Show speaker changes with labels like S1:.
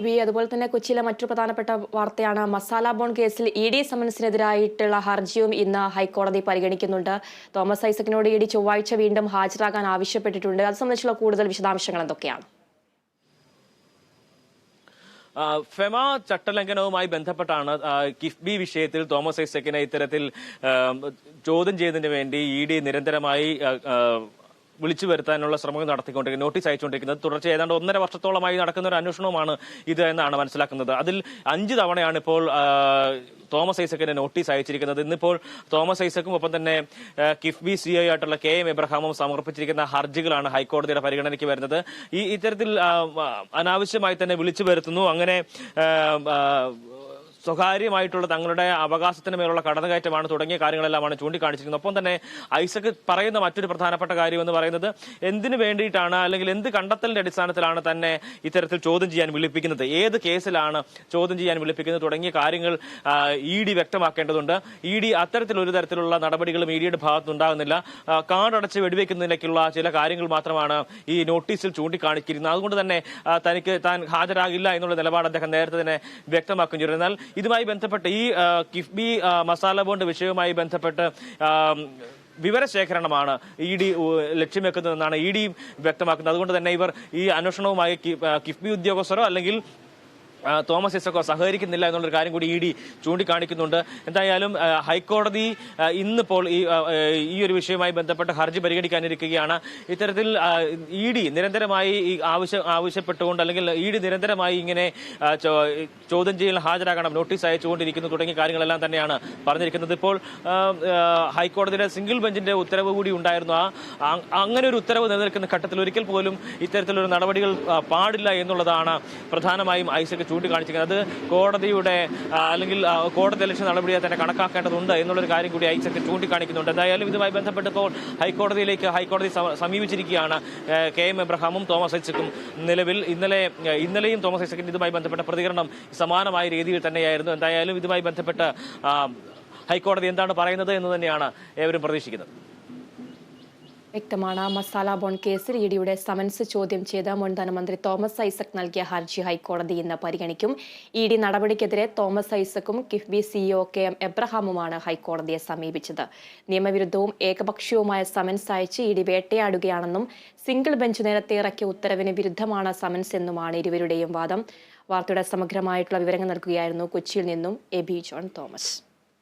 S1: AB അതുപോലെ തന്നെ കൊച്ചിയിലെ മറ്റൊരു പ്രധാനപ്പെട്ട വാർത്തയാണ്. മസാല ബോൺ കേസിൽ ഇ ഡി സമൻസിനെതിരായിട്ടുള്ള ഹർജിയും ഇന്ന് ഹൈക്കോടതി പരിഗണിക്കുന്നുണ്ട്. തോമസ് ഐസക്കിനോട് ഇ ഡി ചൊവ്വാഴ്ച വീണ്ടും ഹാജരാകാൻ ആവശ്യപ്പെട്ടിട്ടുണ്ട്. അത് സംബന്ധിച്ചുള്ള കൂടുതൽ വിശദാംശങ്ങൾ എന്തൊക്കെയാണ്?
S2: ഫെമ ചട്ടലംഘനവുമായി ബന്ധപ്പെട്ടാണ് കിഫ്ബി വിഷയത്തിൽ തോമസ് ഐസക്കിനെ ഇത്തരത്തിൽ ചോദ്യം ചെയ്യുന്നതിന് വേണ്ടി ഇ ഡി നിരന്തരമായി വിളിച്ചു വരുത്താനുള്ള ശ്രമം നടത്തിക്കൊണ്ടിരിക്കുന്നത് നോട്ടീസ് അയച്ചുകൊണ്ടിരിക്കുന്നത്. തുടർച്ച ഏതാണ്ട് ഒന്നര വർഷത്തോളമായി നടക്കുന്ന ഒരു അന്വേഷണവുമാണ് ഇത് എന്നാണ് മനസ്സിലാക്കുന്നത്. അതിൽ അഞ്ച് തവണയാണ് ഇപ്പോൾ തോമസ് ഐസക്കിന് നോട്ടീസ് അയച്ചിരിക്കുന്നത്. ഇന്നിപ്പോൾ തോമസ് ഐസക്കും ഒപ്പം തന്നെ കിഫ്ബി സി ഐ ആയിട്ടുള്ള കെ എം എബ്രഹാമും സമർപ്പിച്ചിരിക്കുന്ന ഹർജികളാണ് ഹൈക്കോടതിയുടെ പരിഗണനയ്ക്ക് വരുന്നത്. ഈ ഇത്തരത്തിൽ അനാവശ്യമായി തന്നെ വിളിച്ചു വരുത്തുന്നു. അങ്ങനെ സ്വകാര്യമായിട്ടുള്ള തങ്ങളുടെ അവകാശത്തിന് മേലുള്ള കടന്നുകയറ്റമാണ് തുടങ്ങിയ കാര്യങ്ങളെല്ലാമാണ് ചൂണ്ടിക്കാണിച്ചിരിക്കുന്നത്. ഒപ്പം തന്നെ ഐസക് പറയുന്ന മറ്റൊരു പ്രധാനപ്പെട്ട കാര്യം എന്ന് പറയുന്നത് എന്തിനു വേണ്ടിയിട്ടാണ് അല്ലെങ്കിൽ എന്ത് കണ്ടെത്തലിന്റെ അടിസ്ഥാനത്തിലാണ് തന്നെ ഇത്തരത്തിൽ ചോദ്യം ചെയ്യാൻ വിളിപ്പിക്കുന്നത്? ഏത് കേസിലാണ് ചോദ്യം ചെയ്യാൻ വിളിപ്പിക്കുന്നത്? തുടങ്ങിയ കാര്യങ്ങൾ ഇ ഡി വ്യക്തമാക്കേണ്ടതുണ്ട്. ഇ ഡി അത്തരത്തിലൊരു തരത്തിലുള്ള നടപടികളും ഇ ഡിയുടെ ഭാഗത്തുനിന്നുണ്ടാകുന്നില്ല ആ, കാർഡടച്ച് വെടിവെക്കുന്നതിലേക്കുള്ള ചില കാര്യങ്ങൾ മാത്രമാണ് ഈ നോട്ടീസിൽ ചൂണ്ടിക്കാണിച്ചിരുന്നത് അതുകൊണ്ട് തന്നെ തനിക്ക് താൻ ഹാജരാകില്ല എന്നുള്ള നിലപാട് അദ്ദേഹം നേരത്തെ തന്നെ വ്യക്തമാക്കുകയും ചെയ്തു. എന്നാൽ ഇതുമായി ബന്ധപ്പെട്ട് ഈ കിഫ്ബി മസാല ബോണ്ട് വിഷയവുമായി ബന്ധപ്പെട്ട് വിവരശേഖരണമാണ് ഇ ഡി ലക്ഷ്യം വെക്കുന്നതെന്നാണ് ഇ ഡിയും വ്യക്തമാക്കുന്നത്. അതുകൊണ്ട് തന്നെ ഇവർ ഈ അന്വേഷണവുമായി കിഫ്ബി ഉദ്യോഗസ്ഥരോ അല്ലെങ്കിൽ തോമസ് ഐസക്കോ സഹകരിക്കുന്നില്ല എന്നുള്ളൊരു കാര്യം കൂടി ഇ ഡി ചൂണ്ടിക്കാണിക്കുന്നുണ്ട്. എന്തായാലും ഹൈക്കോടതി ഇന്നിപ്പോൾ ഈ ഈ ഒരു വിഷയവുമായി ബന്ധപ്പെട്ട് ഹർജി പരിഗണിക്കാനിരിക്കുകയാണ്. ഇത്തരത്തിൽ ഇ ഡി നിരന്തരമായി ആവശ്യം ആവശ്യപ്പെട്ടുകൊണ്ട് അല്ലെങ്കിൽ ഇ ഡി നിരന്തരമായി ഇങ്ങനെ ചോദ്യം ചെയ്യൽ ഹാജരാകണം നോട്ടീസ് അയച്ചുകൊണ്ടിരിക്കുന്നു തുടങ്ങിയ കാര്യങ്ങളെല്ലാം തന്നെയാണ് പറഞ്ഞിരിക്കുന്നത്. ഇപ്പോൾ ഹൈക്കോടതിയുടെ സിംഗിൾ ബെഞ്ചിന്റെ ഉത്തരവ് കൂടി ഉണ്ടായിരുന്നു. ആ അങ്ങനെ ഒരു ഉത്തരവ് നിലനിൽക്കുന്ന ഘട്ടത്തിൽ ഒരിക്കൽ പോലും ഇത്തരത്തിലൊരു നടപടികൾ പാടില്ല എന്നുള്ളതാണ് പ്രധാനമായും ഐസക് ചൂണ്ടിക്കാണിച്ചിരിക്കുന്നത്. അത് കോടതിയുടെ അല്ലെങ്കിൽ കോടതി അലക്ഷ്യ നടപടിയെ തന്നെ കണക്കാക്കേണ്ടതുണ്ട് എന്നുള്ളൊരു കാര്യം കൂടി ഐസക് ചൂണ്ടിക്കാണിക്കുന്നുണ്ട്. എന്തായാലും ഇതുമായി ബന്ധപ്പെട്ട് ഇപ്പോൾ ഹൈക്കോടതിയിലേക്ക് ഹൈക്കോടതി സമീപിച്ചിരിക്കുകയാണ് കെ എം എബ്രഹാമും തോമസ് ഐസക്കും നിലവിൽ. ഇന്നലെ ഇന്നലെയും തോമസ് ഐസക്കിന്റെ ഇതുമായി ബന്ധപ്പെട്ട പ്രതികരണം സമാനമായ രീതിയിൽ തന്നെയായിരുന്നു. എന്തായാലും ഇതുമായി ബന്ധപ്പെട്ട് ഹൈക്കോടതി എന്താണ് പറയുന്നത് എന്ന് തന്നെയാണ് ഏവരും പ്രതീക്ഷിക്കുന്നത്.
S1: വ്യക്തമാണ്. മസാല ബോൺ കേസിൽ ഇ ഡിയുടെ സമൻസ് ചോദ്യം ചെയ്ത് മുൻ ധനമന്ത്രി തോമസ് ഐസക് നൽകിയ ഹർജി ഹൈക്കോടതി ഇന്ന് പരിഗണിക്കും. ഇ ഡി നടപടിക്കെതിരെ തോമസ് ഐസക്കും കിഫ്ബി സിഇഒ കെ എം എബ്രഹാമുമാണ് ഹൈക്കോടതിയെ സമീപിച്ചത്. നിയമവിരുദ്ധവും ഏകപക്ഷീയവുമായ സമൻസ് അയച്ച് ഇ ഡി വേട്ടയാടുകയാണെന്നും സിംഗിൾ ബെഞ്ച് നേരത്തെ ഇറക്കിയ ഉത്തരവിന് വിരുദ്ധമാണ് സമൻസ് എന്നുമാണ് ഇരുവരുടെയും വാദം. വാർത്തയുടെ സമഗ്രമായിട്ടുള്ള വിവരങ്ങൾ നൽകുകയായിരുന്നു കൊച്ചിയിൽ നിന്നും എ ബി ജോൺ തോമസ്.